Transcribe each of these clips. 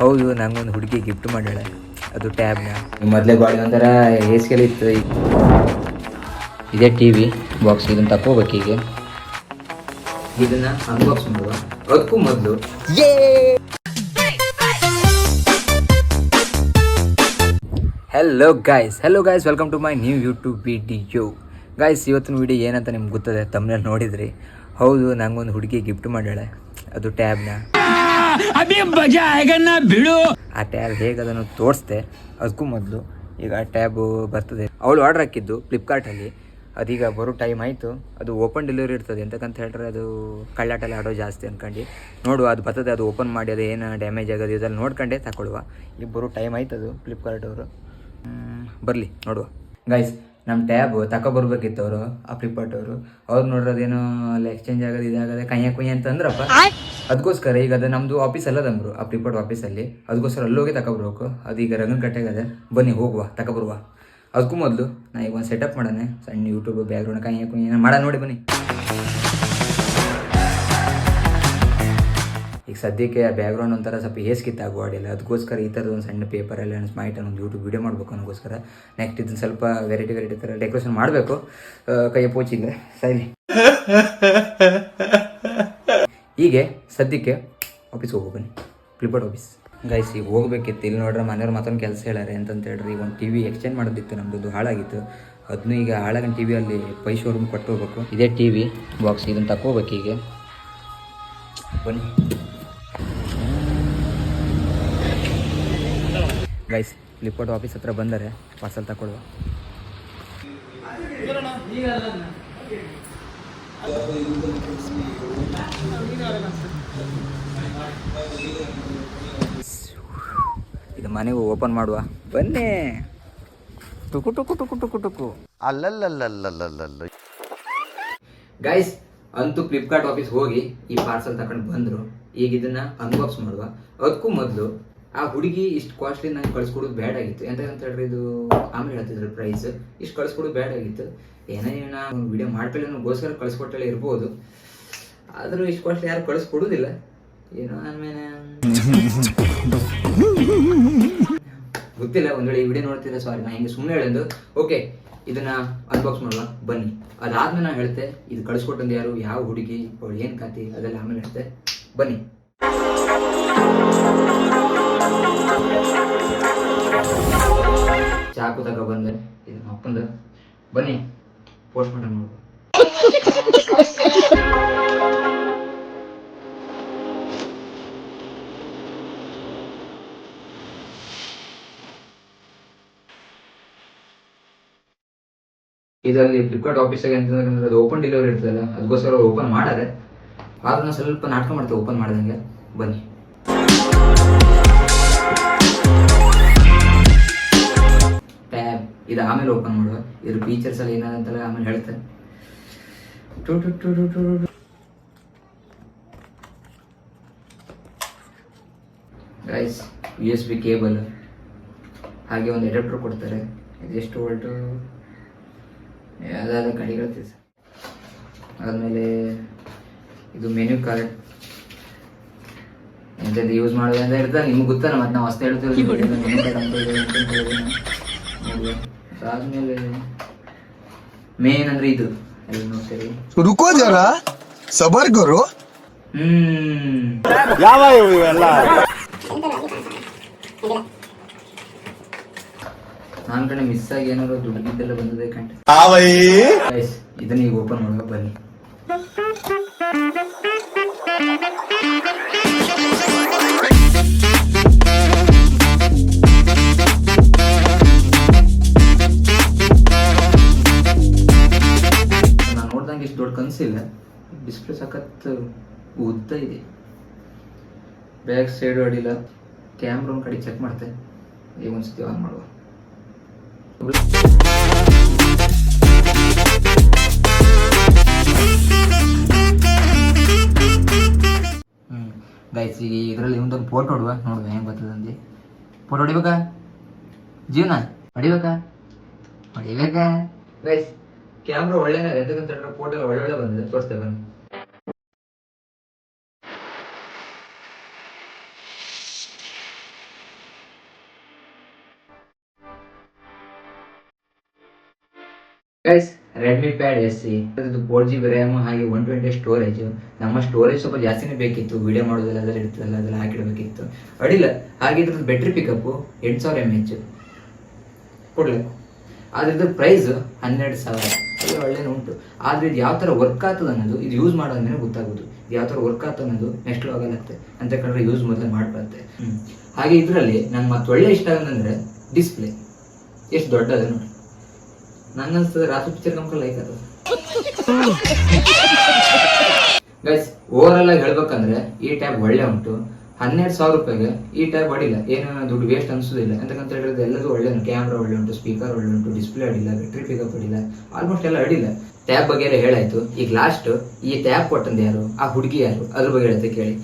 ಹೌದು ನಂಗೊಂದು ಹುಡುಗಿ ಗಿಫ್ಟ್ ಮಾಡ್ಯಾಳೆ. ಅದು ಟ್ಯಾಬ್ ಮೊದಲೇ ಗಾಡಿ ಒಂಥರ ಹೇಸ್ಗೆಲ್ಲ ಇತ್ತು. ಇದೇ ಟಿ ವಿ ಬಾಕ್ಸ್ ಇದನ್ನು ತಗೋಬೇಕು ಈಗ ಇದನ್ನ ಅನ್ಬಾಕ್ಸ್ ಮಾಡುವ. ಅದಕ್ಕೂ ಮೊದಲು. Hello guys hello guys welcome to my new YouTube video guys ಇವತ್ತಿನ ವಿಡಿಯೋ ಏನಂತ ನಿಮ್ಗೆ ಗೊತ್ತದೆ ತಮ್ಮನೇಲಿ ನೋಡಿದ್ರಿ. ಹೌದು ನಂಗೊಂದು ಹುಡುಗಿ ಗಿಫ್ಟ್ ಮಾಡ್ಯಾಳೆ. ಅದು ಟ್ಯಾಬ್ನ ಆ ಟ್ಯಾಬ್ ಹೇಗೆ ಅದನ್ನು ತೋರಿಸ್ದೆ ಅದಕ್ಕೂ ಮೊದಲು ಈಗ ಆ ಟ್ಯಾಬು ಬರ್ತದೆ. ಅವಳು ಆರ್ಡರ್ ಹಾಕಿದ್ದು ಫ್ಲಿಪ್ಕಾರ್ಟಲ್ಲಿ ಅದೀಗ ಬರೋ ಟೈಮ್ ಆಯಿತು. ಅದು ಓಪನ್ ಡೆಲಿವರಿ ಇರ್ತದೆ ಎಂತಕ್ಕಂತ ಹೇಳಿದ್ರೆ ಅದು ಕಳ್ಳಾಟಲ್ಲಿ ಆಡೋ ಜಾಸ್ತಿ ಅನ್ಕೊಂಡು. ನೋಡುವ ಅದು ಬರ್ತದೆ ಅದು ಓಪನ್ ಮಾಡಿ ಅದು ಏನು ಡ್ಯಾಮೇಜ್ ಆಗೋದು ಇದೆಲ್ಲ ನೋಡ್ಕೊಂಡೆ ತಗೊಳ್ಳುವ ಈಗ ಬರೋ ಟೈಮ್ ಆಯ್ತು ಅದು ಫ್ಲಿಪ್ಕಾರ್ಟ್ ಅವರು. ಬರಲಿ ನೋಡುವ. ಗೈಸ್ ನಮ್ಮ ಟ್ಯಾಬ್ ತಗೊಬರ್ಬೇಕಿತ್ತು ಅವರು ಆ ಫ್ಲಿಪ್ಕಾರ್ಟ್ ಅವರು. ಅವ್ರು ನೋಡ್ರಿ ಅದೇನೋ ಅಲ್ಲಿ ಎಕ್ಸ್ಚೇಂಜ್ ಆಗೋದು ಇದಾಗದೆ ಕೈಯ ಕುಯ್ಯ ಅಂತ ಅಂದ್ರಪ್ಪ. ಅದಕ್ಕೋಸ್ಕರ ಈಗ ಅದು ನಮ್ಮದು ಆಫೀಸ್ ಅಲ್ಲದಂಬ್ರು ಆ ಪ್ರಿಪೋರ್ಟ್ ಆಫೀಸಲ್ಲಿ ಅದಕ್ಕೋಸ್ಕರ ಅಲ್ಲೋಗಿ ತಗೊಬರ್ಬೇಕು ಅದು ಈಗ ರಂಗನ ಕಟ್ಟೆಗದೆ ಬನ್ನಿ, ಹೋಗುವ ತಗೊಬರುವ ಅದಕ್ಕೂ ಮೊದಲು ನಾ ಈಗ ಒಂದು ಸೆಟಪ್ ಮಾಡೋಣ. ಸಣ್ಣ ಯೂಟ್ಯೂಬ್ ಬ್ಯಾಕ್ಗ್ರೌಂಡ್ ಹಾಕು ಏನೋ ಮಾಡ ನೋಡಿ ಬನ್ನಿ. ಈಗ ಸದ್ಯಕ್ಕೆ ಆ ಬ್ಯಾಕ್ಗ್ರೌಂಡ್ ಒಂಥರ ಸ್ವಲ್ಪ ಹೇಸ್ಕಿತ್ತು ಆ ಗಾಡಿಯಲ್ಲ ಅದಕ್ಕೋಸ್ಕರ ಈ ಥರದ ಒಂದು ಸಣ್ಣ ಪೇಪರಲ್ಲಿ ಸ್ಮೈಟ್ ಒಂದು ಯೂಟ್ಯೂಬ್ ವಿಡಿಯೋ ಮಾಡಬೇಕು ಅನ್ನೋಕ್ಕೋಸ್ಕರ ನೆಕ್ಸ್ಟ್ ಇದನ್ನು ಸ್ವಲ್ಪ ವೆರೈಟಿ ವೆರೈಟಿ ಥರ ಡೆಕೋರೇಷನ್ ಮಾಡಬೇಕು. ಕೈಯ ಪೋಚಿಂಗ್ ಸರಿ ಹೀಗೆ ಸದ್ಯಕ್ಕೆ ಆಫೀಸ್ಗೆ ಹೋಗ್ಬನ್ನಿ. ಫ್ಲಿಪ್ಕಾರ್ಟ್ ಆಫೀಸ್ ಗೈಸ್ ಈಗ ಹೋಗ್ಬೇಕಿತ್ತು. ಇಲ್ಲಿ ನೋಡ್ರೆ ಮನೆಯವ್ರು ಮತ್ತೊಂದು ಕೆಲಸ ಹೇಳಾರೆ ಅಂತಂತ ಹೇಳ್ರಿ. ಒಂದು ಟಿ ವಿ ಎಕ್ಸ್ಚೇಂಜ್ ಮಾಡೋದಿತ್ತು ನಮ್ದು ಹಾಳಾಗಿತ್ತು. ಅದನ್ನು ಈಗ ಹಾಳಾಗಿನ ಟಿ ವಿಯಲ್ಲಿ ಪೈ ಶೋರೂಮ್ ಕೊಟ್ಟು ಹೋಗ್ಬೇಕು. ಇದೇ ಟಿ ವಿ ಬಾಕ್ಸ್ ಇದನ್ನು ತಗೋಬೇಕು ಈಗ. ಬನ್ನಿ. ಗೈಸ್ ಫ್ಲಿಪ್ಕಾರ್ಟ್ ಆಫೀಸ್ ಹತ್ರ ಬಂದರೆ ಪಾರ್ಸಲ್ ತಗೊಳ್ಳುವ ಇದು ಮನೆಗೆ ಓಪನ್ ಮಾಡುವ. ಬನ್ನಿ. ಟುಕು ಟುಕು ಟುಕು ಟುಕು ಟುಕು. ಅಲ್ಲಲ್ಲಲ್ಲಲ್ಲಲ್ಲಲ್ಲ ಗೈಸ್ ಅಂತೂ ಫ್ಲಿಪ್ಕಾರ್ಟ್ ಆಫೀಸ್ ಹೋಗಿ ಈ ಪಾರ್ಸಲ್ ತಗೊಂಡು ಬಂದ್ರು. ಈಗ ಇದನ್ನ ಅನ್ಬಾಕ್ಸ್ ಮಾಡುವ. ಅದಕ್ಕೂ ಮೊದಲು ಆ ಹುಡುಗಿ ಇಷ್ಟು ಕಾಸ್ಟ್ಲಿ ನಂಗೆ ಕಳ್ಸಿಕೊಡೋದು ಬೇಡ ಆಗಿತ್ತು ಎಂತ ಅಂತ ಹೇಳಿದ್ರೆ ಇದು? ಆಮೇಲೆ ಹೇಳ್ತಿದ್ರು ಪ್ರೈಸ್ ಇಷ್ಟು ಕಳ್ಸಿಕೊಡೋದು ಬೇಡ ಆಗಿತ್ತು ಏನೋ ನಾನು ವಿಡಿಯೋ ಮಾಡ್ಕೊಳ್ಳೋಗೋಸ್ಕರ ಕಳ್ಸ್ಕೊಟ್ಟಲೆ ಇರ್ಬೋದು. ಆದರೂ ಇಷ್ಟು ಕಾಸ್ಟ್ಲಿ ಯಾರು ಕಳಿಸ್ಕೊಡೋದಿಲ್ಲ. ಏನೋ ಆಮೇಲೆ ಗೊತ್ತಿಲ್ಲ ಒಂದ್ ವೇಳೆ ವಿಡಿಯೋ ನೋಡ್ತೀರಾ ಸಾರಿ ನಾ ಹಿಂಗೆ ಸುಮ್ಮನೆ ಹೇಳಂದು. ಓಕೆ ಇದನ್ನ ಅನ್ಬಾಕ್ಸ್ ಮಾಡೋಣ ಬನ್ನಿ. ಅದಾದ್ಮೇಲೆ ನಾ ಹೇಳ್ತೆ, ಇದು ಕಳಿಸ್ಕೊಟ್ಟಂದು ಯಾರು, ಯಾವ ಹುಡುಗಿ, ಅವಳು ಏನು ಕಾತಿ, ಅದೆಲ್ಲ ಆಮೇಲೆ ಹೇಳ್ತೆ. ಬನ್ನಿ. ಚಾಕು ತಗೋ ಬಂದೆ. ಇದು ಅಪ್ಪಂದು ಬನ್ನಿ. ನೋಡು ಇದರಲ್ಲಿ ಫ್ಲಿಪ್ಕಾರ್ಟ್ ಆಫೀಸ್ ಅಂತಂದ್ರೆ ಅದು ಓಪನ್ ಡೆಲಿವರಿ ಇರ್ತದಲ್ಲ, ಅದಕ್ಕೋಸ್ಕರ ಓಪನ್ ಮಾಡಾರೆ ಆದ್ರೂ ಸ್ವಲ್ಪ ನಾಟಕ ಮಾಡ್ತಾರೆ ಓಪನ್ ಮಾಡಿದಂಗೆ, ಬನ್ನಿ. ಇದು ಆಮೇಲೆ ಓಪನ್ ಮಾಡುವ. ಇದ್ರ ಫೀಚರ್ಸ್ ಎಲ್ಲ ಏನಾದಂತೆಲ್ಲ ಆಮೇಲೆ ಹೇಳ್ತಾರೆ ಟು ಟು ಟು ಟು ಟು to. Guys U S B cable ಹಾಗೆ ಒಂದು ಎಡಪ್ಟರ್ ಕೊಡ್ತಾರೆ. ಇದೆಷ್ಟು ವೋಲ್ಟು ಯಾವುದಾದ್ರು ಗಾಡಿಗಳು ಸರ್. ಆದಮೇಲೆ ಇದು ಮೆನು ಕಾರ್ಡ್ ಎಂಥದ್ದು ಯೂಸ್ ಮಾಡೋದು ಅಂತ ಇರ್ತದೆ ನಿಮ್ಗೆ ಗೊತ್ತಲ್ಲ ಮತ್ತೆ ನಾವು ಹೊಸ್ತು ಹೇಳ್ತೀವಿ ಮೆನ್ಯೂ ಕಾರ್ಡ್ ಅಂತ ಅದಾದ್ಮೇಲೆ ಮೇನ್ ಅಂದ್ರೆ ಇದು. ಎಲ್ಲ ನೋಡ್ತೀರಿ. ರುಕೋ ಜರ ಸಬರ್ ಹ್ಮ್. ನಾನ್ ಕಡೆ ಮಿಸ್ ಆಗಿ ಏನಾದ್ರು ದುಡ್ಡಿದ್ದೆಲ್ಲ ಬಂದಿದೆ ಕಂಡೆ ಇದನ್ನ ಈಗ ಓಪನ್ ಮಾಡೋಕೆ ಬನ್ನಿ. ಇಷ್ಟು ದೊಡ್ಡ ಕನಸಿಲ್ಲ ಡಿಸ್ಪ್ಲೇ ಸಖತ್ ಉದ್ದ ಇದೆ. ಬ್ಯಾಕ್ ಸೈಡ್ ಅಡಿಲ್ಲ ಕ್ಯಾಮ್ರಾ ಒಂದು ಕಡೆ ಚೆಕ್ ಮಾಡ್ತೆ. ಈಗ ಒಂದ್ಸತಿ ಆನ್ ಮಾಡುವ. ಇದರಲ್ಲಿ ಒಂದೊಂದು ಫೋಟೋ ಹೊಡುವ. ನೋಡುವ ಹೆಂಗ್ ಬರ್ತದೆ ಅಂದಿ. ಫೋಟೋ ಹೊಡಿಬೇಕಾ? ಜೀವನ? ಹೊಡಿಬೇಕಾ? ಹೊಡಿಬೇಕಾ? ಗೈಸ್ ಕ್ಯಾಮ್ರಾ ಒಳ್ಳೆ ಎದಕ್ಕಂತ ಫೋಟೋ ಒಳ್ಳೊಳ್ಳೆ ಬಂದಿದೆ. ತೋರಿಸ್ತೇವೆ ಬನ್ನಿ. ರೆಡ್ಮಿ ಪ್ಯಾಡ್ ಎಸ್ ಸಿ ಇದು ಫೋರ್ ಜಿ ಬಿ ರ್ಯಾಮ್ ಹಾಗೆ ಒನ್ ಟ್ವೆಂಟಿ ಸ್ಟೋರೇಜ್ ನಮ್ಮ ಸ್ಟೋರೇಜ್ ಸ್ವಲ್ಪ ಜಾಸ್ತಿನೇ ಬೇಕಿತ್ತು. ವಿಡಿಯೋ ಮಾಡೋದೆಲ್ಲ ಅದೆಲ್ಲ ಇರ್ತದಲ್ಲ, ಅದೆಲ್ಲ ಹಾಕಿಡಬೇಕಿತ್ತು. ಅಡಿಲ್ಲ ಹಾಗೆ ಇದ್ರದ್ದು ಬ್ಯಾಟ್ರಿ ಪಿಕಪ್ಪು ಎಂಟು ಸಾವಿರ ಎಂ ಎಚ್ ಕೊಡಲಿಕ್ಕೆ. ಅದ್ರದ್ದು ಪ್ರೈಸ್ ಹನ್ನೆರಡು ಸಾವಿರ. ಅದು ಒಳ್ಳೆಯೂ ಉಂಟು. ಆದ್ರೆ ಇದು ಯಾವ ಥರ ವರ್ಕ್ ಆಗ್ತದೆ ಅನ್ನೋದು ಇದು ಯೂಸ್ ಮಾಡೋದ್ಮೇಲೆ ಗೊತ್ತಾಗೋದು. ಇದು ಯಾವ ಥರ ವರ್ಕ್ ಆಗ್ತದೆ ಅನ್ನೋದು ನೆಕ್ಸ್ಟ್ ಆಗತ್ತೆ ಅಂತ ಕಂಡ್ರೆ ಯೂಸ್ ಮೊದಲೇ ಮಾಡ್ಬಾರ್ದೆ. ಹಾಗೆ ಇದರಲ್ಲಿ ನಂಗೆ ಮತ್ತೆ ಒಳ್ಳೆ ಇಷ್ಟ ಆಗಂದ್ರೆ ಡಿಸ್ಪ್ಲೇ ಎಷ್ಟು ದೊಡ್ಡದ ನೋಡಿ. ನನ್ನ ಅನಿಸ್ತದೆ ರಾತ್ರಿ ಪಿಕ್ಚರ್ ನಮ್ಗೆ ಲೈಕ್ ಅದು ಗೈಸ್ ಓವರ್ ಆಗಿ ಹೇಳ್ಬೇಕಂದ್ರೆ ಈ ಟ್ಯಾಬ್ ಒಳ್ಳೆ ಉಂಟು. ಹನ್ನೆರಡು ಸಾವಿರ ರೂಪಾಯಿಗೆ ಈ ಟ್ಯಾಬ್ ಅಡಿಲ್ಲ ಏನು ದುಡ್ಡು ವೇಸ್ಟ್ ಅನಿಸೋದಿಲ್ಲ ಎಂತಕ್ಕಂತ ಹೇಳಿದ್ರೆ ಎಲ್ಲದೂ ಒಳ್ಳೆ ಕ್ಯಾಮ್ರಾ ಒಳ್ಳೆ ಉಂಟು ಸ್ಪೀಕರ್ ಒಳ್ಳೆ ಉಂಟು ಡಿಸ್ಪ್ಲೇ ಅಡಿಲ್ಲ ಬ್ಯಾಟ್ರಿ ಪಿಕಪ್ ಅಡಿಲ್ಲ ಆಲ್ಮೋಸ್ಟ್ ಎಲ್ಲ ಅಡಿಲ್ಲ ಟ್ಯಾಬ್ ಬಗ್ಗೆ ಹೇಳಾಯ್ತು. ಈಗ ಲಾಸ್ಟ್ ಈ ಟ್ಯಾಬ್ ಕೊಟ್ಟಂದು ಯಾರು? ಆ ಹುಡುಗಿ ಯಾರು? ಅದ್ರ ಬಗ್ಗೆ ಹೇಳ್ತೆ ಕೇಳಿ.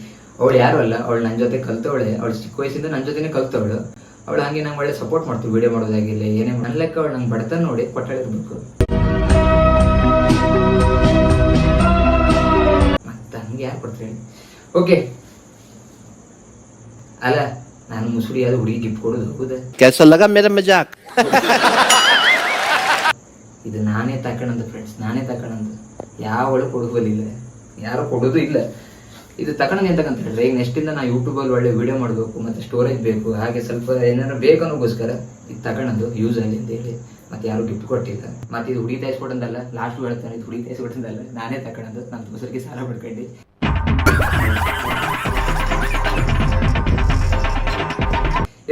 ಅವಳು ಯಾರು ಅಲ್ಲ? ಅವಳು ನನ್ನ ಜೊತೆ ಕಲ್ತವಳೆ. ಅವಳು ಚಿಕ್ಕ ವಯಸ್ಸಿಂದ ನನ್ನ ಜೊತೆನೇ ಕಲ್ತವಳು. ಅವಳು ಹಂಗೆ ನಂಗೆ ಒಳ್ಳೆ ಸಪೋರ್ಟ್ ಮಾಡ್ತೀವಿ ವಿಡಿಯೋ ಮಾಡೋದಾಗಿಲ್ಲ ಏನೇ ನನ್ನ ಲೆಕ್ಕ ಅವಳು ನಂಗೆ ಬಡತನ ನೋಡಿ ಕೊಟ್ಟಾಡಿರ್ಬೇಕು ಮತ್ತೆ ಹಂಗೆ ಯಾರು ಕೊಡ್ತಾರೆ ಓಕೆ ಅಲ್ಲ ನಾನು ಮುಸುಡಿ ಆದ ಹುಡುಗಿ ಗಿಫ್ಟ್ ಕೊಡೋದು ಹೋಗುದ ಕೆಲಸ ಮಜಾಕ್ ಇದು ನಾನೇ ತಕೊಂಡಂತ ಫ್ರೆಂಡ್ಸ್ ನಾನೇ ತಕೊಂಡಂತ ಯಾವ ಒಳ್ಳೆ ಕೊಡುದಿಲ್ಲ ಯಾರು ಕೊಡೋದು ಇಲ್ಲ. ಇದು ತಕೊಂಡ್ ಎಂತಕ್ಕಂತ ಹೇಳಿದ್ರೆ ಈಗ ನೆಕ್ಸ್ಟಿಂದ ನಾ ಯೂಟ್ಯೂಬಲ್ಲಿ ಒಳ್ಳೆ ವಿಡಿಯೋ ಮಾಡಬೇಕು ಮತ್ತೆ ಸ್ಟೋರೇಜ್ ಬೇಕು ಹಾಗೆ ಸ್ವಲ್ಪ ಏನಾರು ಬೇಕನ್ನೋಗೋಸ್ಕರ ಇದು ತಗೊಂಡು ಯೂಸ್ ಆಗಲಿ ಅಂತ ಹೇಳಿ ಮತ್ತೆ ಯಾರು ಗಿಫ್ಟ್ ಕೊಟ್ಟಿಲ್ಲ. ಮತ್ತೆ ಇದು ಹುಡಿ ತಯಾರಿಸಿ ಕೊಡಂದಲ್ಲ ಲಾಸ್ಟ್ ಹೇಳ್ತಾರೆ ಇದು ಹುಡಿ ತಯಾರಿಸಿ ಕೊಡಂದಲ್ಲ ನಾನೇ ತಕೊಂಡಂತ ನನ್ನ ದೋಸರಿಗೆ ಸಾಲ ಪಡ್ಕೊಂಡು.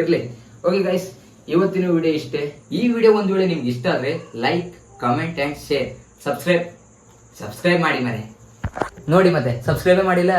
ಇರ್ಲಿ. ಓಕೆ ಗೈಸ್ ಇವತ್ತಿನ ವಿಡಿಯೋ ಇಷ್ಟೇ. ಈ ವಿಡಿಯೋ ಒಂದು ವೇಳೆ ನಿಮ್ಗೆ ಇಷ್ಟ ಆದ್ರೆ like comment and share subscribe subscribe ಮಾಡಿ ಮನೆ ನೋಡಿ ಮತ್ತೆ. ಸಬ್ಸ್ಕ್ರೈಬೇ ಮಾಡಿಲ್ಲ?